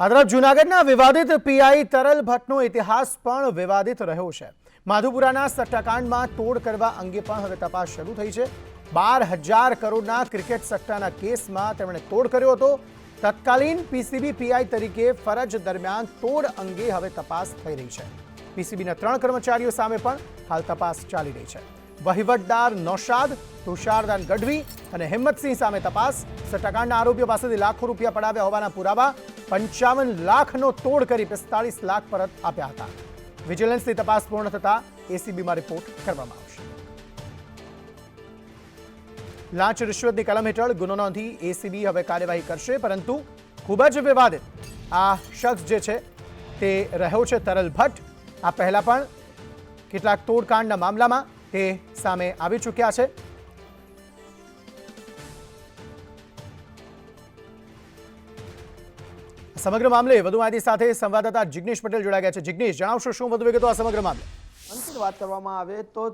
આ તરફ જૂનાગઢના વિવાદિત પીઆઈ તરલ ભટ્ટનો ઇતિહાસ પણ વિવાદિત રહ્યો છે. માધુપુરાના સટ્ટાકાંડમાં તોડ કરવા અંગે પણ હવે તપાસ શરૂ થઈ છે. બાર હજાર કરોડના ક્રિકેટ સટ્ટાના કેસમાં તેમણે તોડ કર્યો હતો. તત્કાલીન પીસીબી પીઆઈ તરીકે ફરજ દરમિયાન તોડ અંગે હવે તપાસ થઈ રહી છે. પીસીબીના ત્રણ કર્મચારીઓ સામે પણ હાલ તપાસ ચાલી રહી છે. વહીવટદાર નૌશાદ, તુષારદાન ગઢવી અને હિંમતસિંહ સામે તપાસ. સટ્ટાકાંડના આરોપીઓ પાસેથી લાખો રૂપિયા પડાવ્યા હોવાના પુરાવા. પંચાવન લાખનો તોડ કરી પિસ્તાળીસ લાખ પરત આપ્યા હતા. વિજિલન્સની તપાસ પૂર્ણ થતા એસીબીમાં રિપોર્ટ કરવામાં આવશે. લાંચ રિશ્વતની કલમ હેઠળ ગુનો નોંધી એસીબી હવે કાર્યવાહી કરશે, પરંતુ ખૂબ જ વિવાદિત આ શખ્સ જે છે તે રહ્યો છે તરલ ભટ્ટ. આ પહેલા પણ કેટલાક તોડકાંડના મામલામાં તે સામે આવી ચૂક્યા છે. સમગ્ર મામલે વધુ માહિતી સાથે સંવાદદાતા જિગ્નેશ પટેલ જોડાયા છે. જિગ્નેશ, જણાવશો શું વધુ વિગતો આ સમગ્ર મામલે? અંતિમ વાત કરવામાં આવે તો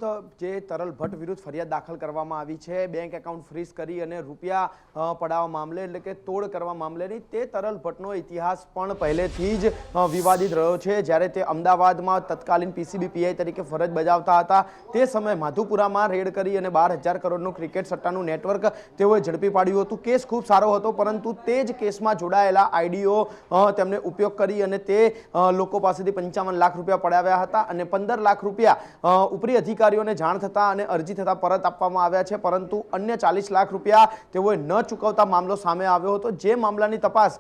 જે તરલ ભટ્ટ વિરુદ્ધ ફરિયાદ દાખલ કરવામાં આવી છે. બેંક એકાઉન્ટ ફ્રીઝ કરી અને રૂપિયા પડાવવા મામલે એટલે કે તોડ કરવા મામલેની તે તરલ ભટ્ટનો ઇતિહાસ પણ પહેલેથી જ વિવાદિત રહ્યો છે. જ્યારે તે અમદાવાદમાં તત્કાલીન પીસીબી પીઆઈ તરીકે ફરજ બજાવતા હતા, તે સમયે માધુપુરામાં રેડ કરી અને બાર હજાર કરોડનું ક્રિકેટ સટ્ટાનું નેટવર્ક તેઓએ ઝડપી પાડ્યું હતું. કેસ ખૂબ સારો હતો, પરંતુ તે જ કેસમાં જોડાયેલા આઈડીઓ તેમને ઉપયોગ કરી અને તે લોકો પાસેથી પંચાવન લાખ રૂપિયા પડાવ્યા હતા અને પંદર લાખ રૂપિયા અ, ઉપરી અધિકારીઓને જાણ થતા અને અરજી થતા પરત આપવામાં આવ્યા છે પરંતુ અન્ય ચાલીસ લાખ રૂપિયા તેઓએ ન ચૂકવતા મામલો સામે આવ્યો હતો. જે મામલાની તપાસ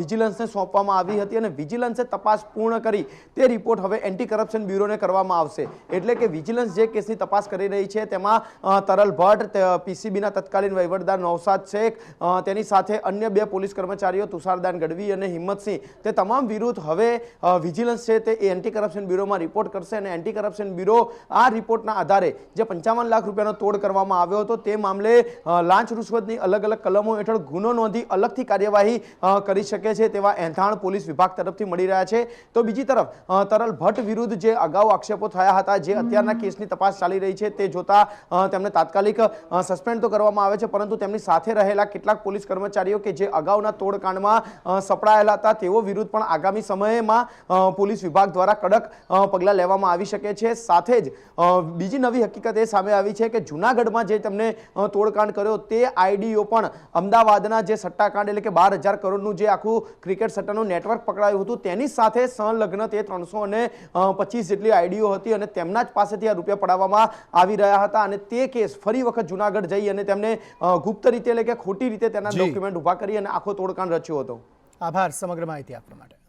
વિજિલન્સને સોંપવામાં આવી હતી અને વિજિલન્સે તપાસ પૂર્ણ કરી તે રિપોર્ટ હવે એન્ટી કરપ્શન બ્યુરોને કરવામાં આવશે. એટલે કે વિજિલન્સ જે કેસની તપાસ કરી રહી છે તેમાં તરલ ભટ્ટ પીસીબીના તત્કાલીન વહીવટદાર નૌસાદ શેખ તેની સાથે અન્ય બે પોલીસ કર્મચારીઓ તુષારદાન ગઢવી અને હિંમતસિંહ. તે તમામ વિરુદ્ધ હવે વિજિલન્સ છે તે એન્ટી કરપ્શન બ્યુરોમાં રિપોર્ટ કરશે અને એન્ટી કરપ્શન બ્યુરો આ રિપોર્ટના આધારે જે પંચાવન લાખ રૂપિયાનો તોડ કરવામાં આવ્યો હતો, તે મામલે લાંચ રૂશ્વતની અલગ અલગ કલમો હેઠળ ગુનો નોંધી અલગથી કાર્યવાહી કરી શકે છે તેવા એંધાણ પોલીસ વિભાગ તરફથી મળી રહ્યા છે. તો બીજી તરફ તરલ ભટ્ટ વિરુદ્ધ જે અગાઉ આક્ષેપો થયા હતા, જે અત્યારના કેસની તપાસ ચાલી રહી છે, તે જોતા તેમને તાત્કાલિક સસ્પેન્ડ તો કરવામાં આવે છે, પરંતુ તેમની સાથે રહેલા કેટલાક પોલીસ કર્મચારીઓ કે જે અગાઉના તોડકાંડમાં સપડાયેલા હતા, તેઓ વિરુદ્ધ પણ આગામી સમયમાં પોલીસ વિભાગ દ્વારા કડક પગલાં લેવામાં આવી શકે છે. સાથે જ બીજી નવી હકીકત એ સામે આવી છે કે જૂનાગઢમાં જે તમને તોડકાંડ કર્યો તે આઈડીઓ પણ અમદાવાદના જે સટ્ટાકાંડ એટલે કે બાર હજાર કરોડનું જે આખું ક્રિકેટ સટ્ટાનું નેટવર્ક પકડાયું હતું તેની સાથે સંલગ્ન તે ત્રણસો અને પચીસ જેટલી આઈડીઓ હતી અને તેમના જ પાસેથી આ રૂપિયા પડાવવામાં આવી રહ્યા હતા અને તે કેસ ફરી વખત જૂનાગઢ જઈ અને તેમને ગુપ્ત રીતે એટલે કે ખોટી રીતે તેના ડોક્યુમેન્ટ ઊભા કરી અને આખો તોડકાંડ રચ્યો હતો. આભાર સમગ્ર માહિતી આપવા માટે.